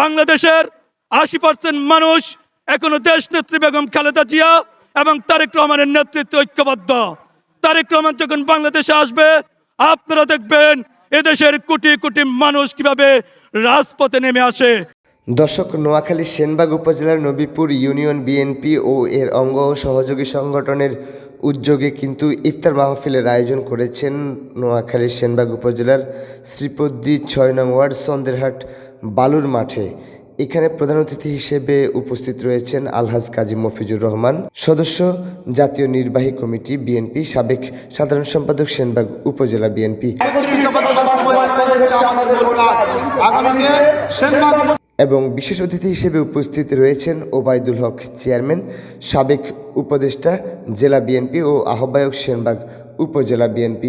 বাংলাদেশের আশি পার্সেন্ট মানুষ এখনও দেশ নেত্রী বেগম খালেদা জিয়া এবং তারেক রহমানের নেতৃত্বে ঐক্যবদ্ধ। তারেক রহমান যখন বাংলাদেশে আসবে, আপনারা দেখবেন এদেশের কোটি কোটি মানুষ কীভাবে রাজপথে নেমে আসে। দর্শক, নোয়াখালী সেনবাগ উপজেলার নবীপুর ইউনিয়ন বিএনপি ও এর অঙ্গ সহযোগী সংগঠনের উদ্যোগে কিন্তু ইফতার মাহফিলের আয়োজন করেছেন নোয়াখালী সেনবাগ উপজেলার শ্রীপদ্দি ছয় নং ওয়ার্ড, সন্দেরহাট বালুর মাঠে। এখানে প্রধান অতিথি হিসেবে উপস্থিত রয়েছেন আলহাজ কাজী মফিজুর রহমান। সদস্য, জাতীয় নির্বাহী কমিটি বিএনপি, সাবেক সাধারণ সম্পাদক সেনবাগ উপজেলা বিএনপি। এবং বিশেষ অতিথি হিসেবে উপস্থিত রয়েছেন ওবায়দুল হক চেয়ারম্যান, সাবেক উপদেষ্টা, জেলা বিএনপি ও আহ্বায়ক সেনবাগ উপজেলা বিএনপি।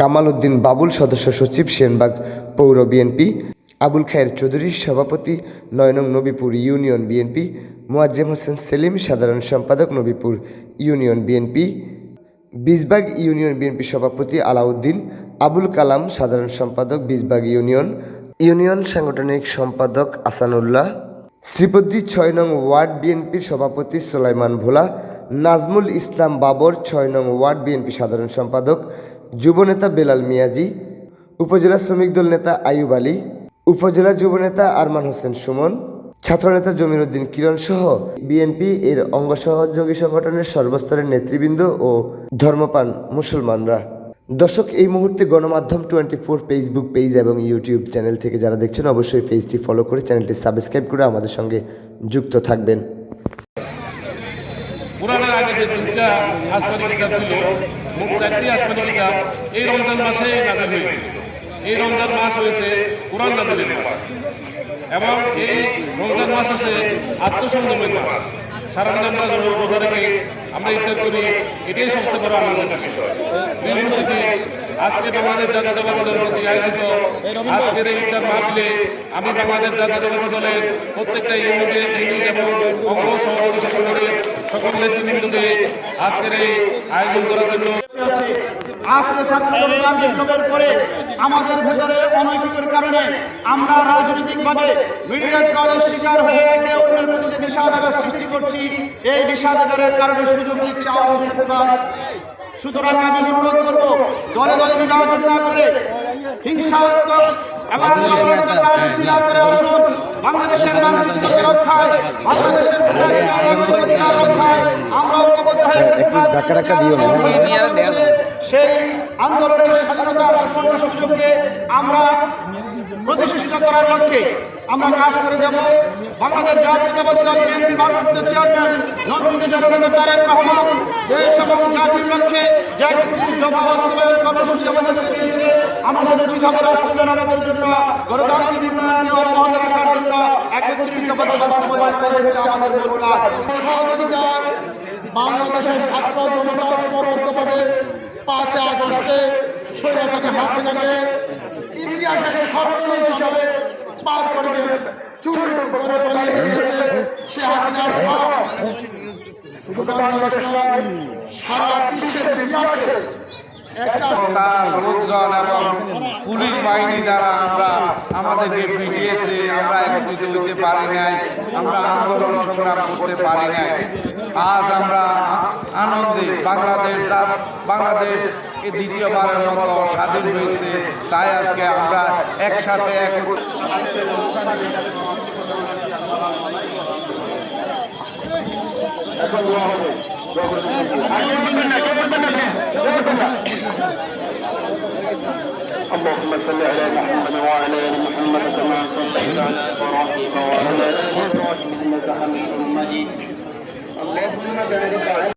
কামাল উদ্দিন বাবুল সদস্য সচিব সেনবাগ পৌর বিএনপি। আবুল খায়ের চৌধুরীর সভাপতি নয়নং নবীপুর ইউনিয়ন বিএনপি। মোয়াজ্জেম হোসেন সেলিম সাধারণ সম্পাদক Nabipur union BNP. Bijbag union BNP সভাপতি আলাউদ্দিন। আবুল কালাম সাধারণ সম্পাদক বীজবাগ ইউনিয়ন। ইউনিয়ন সাংগঠনিক সম্পাদক আসানুল্লাহ। শ্রীপদ্দি ছয় নং ওয়ার্ড বিএনপির সভাপতি সোলাইমান ভোলা। নাজমুল ইসলাম বাবর ছয় নং ওয়ার্ড বিএনপি সাধারণ সম্পাদক। যুবনেতা বেলাল মিয়াজি। উপজেলা শ্রমিক দল নেতা আইয়ুব আলী। উপজেলা যুবনেতা আরমান হোসেন সুমন। ছাত্রনেতা জমির উদ্দিন কিরণ সহ বিএনপি এর অঙ্গ সহযোগী সংগঠনের সর্বস্তরের নেতৃবৃন্দ ও ধর্মপান মুসলমানরা। দর্শক, এই মুহূর্তে Gonomadhyom twenty four Facebook page এবং ইউটিউব চ্যানেল থেকে যারা দেখছেন, অবশ্যই পেজটি ফলো করে চ্যানেলটি সাবস্ক্রাইব করে আমাদের সঙ্গে যুক্ত থাকবেন। এই রমজান মাসে হয়েছে। কোরআন নাজিলের মাস এবং এই রমজান মাস হচ্ছে আত্মসংযমের মাস। আমরা রোজা রেখে আমরা ইফতার করি, এটাই সবচেয়ে বড় আনন্দের বিষয়। আজকে বাংলাদেশ জাতীয়তাবাদ দলের প্রতি আয়োজিত, আজকের এই ইফতার মাহফিলে আমি বাংলাদেশ জাতীয়তাবাদ দলের প্রত্যেকটা ইউনিটের ইউনিট এবং অঙ্গ সহযোগী সকলের সকলের আজকের এই আয়োজন করার জন্য আজকে ছাত্র জনতার বিপ্লবের পরে আমাদের ভেতরে অনৈতিকের কারণে আমরা রাজনৈতিকভাবে মিডিয়ার ট্রলের শিকার হয়ে একে অন্যের প্রতি যে বিষাদাগার সৃষ্টি করছি এই বিষাদাগারের কারণে সুযোগ দিচ্ছে আওয়ামী সুতরাং আমি অনুরোধ করব দলে দলে বিভাজন না করে হিংসাত্মক এবং রাজনীতি না করে আসুন। বাংলাদেশের মানচিত্রকে রক্ষায় বাংলাদেশের রক্ষায় আমরা ঐক্যবদ্ধ হয়ে সেই আন্দোলনের স্বাধীনতা সম্পূর্ণ সুযোগকে আমরা প্রতিষ্ঠিত করার লক্ষ্যে আমরা কাজ করে যাব। বাংলাদেশ জাতীয়তাবাদী দল বিএনপি ভারপ্রাপ্ত চেয়ারম্যান নন্দিত জননেতা তারেক রহমান দেশ এবং জাতির লক্ষ্যে যে একত্রিশ দফা বাস্তবায়ন কর্মসূচি আমাদের দিয়েছে, আমাদের উচিত হবে রাষ্ট্র আমাদের জন্য, গণতান্ত্রিক উন্নয়নকে অব্যাহত রাখার জন্য একত্রিশ দফা বাস্তবায়ন করা হচ্ছে আমাদের মূল কাজ। সহযোগিতা বাংলাদেশের ছাত্র জনতা ঐক্যবদ্ধভাবে পাঁচে আগস্টে স্বৈরাচারী হাসিনাকে ইতিহাসের সর্বজন হিসাবে পার করে বাংলাদেশ সারা এবং পুলিশ বাহিনী দ্বারা আমরা আমাদেরকে পিটিয়েছে, আমরা একত্রিত হইতে পারি নাই, আমরা আন্দোলন সংগ্রাম করতে পারি নাই। আজ আমরা আনন্দে বাংলাদেশ রাত- বাংলাদেশ এই দ্বিতীয়বারের মতো স্বাধীন হয়েছে তাই আজকে আমরা একসাথে এক اللهم صل على محمد وعلى ال محمد كما صليت على ابراهيم وعلى ال ابراهيم انك حميد مجيد اللهم بارك على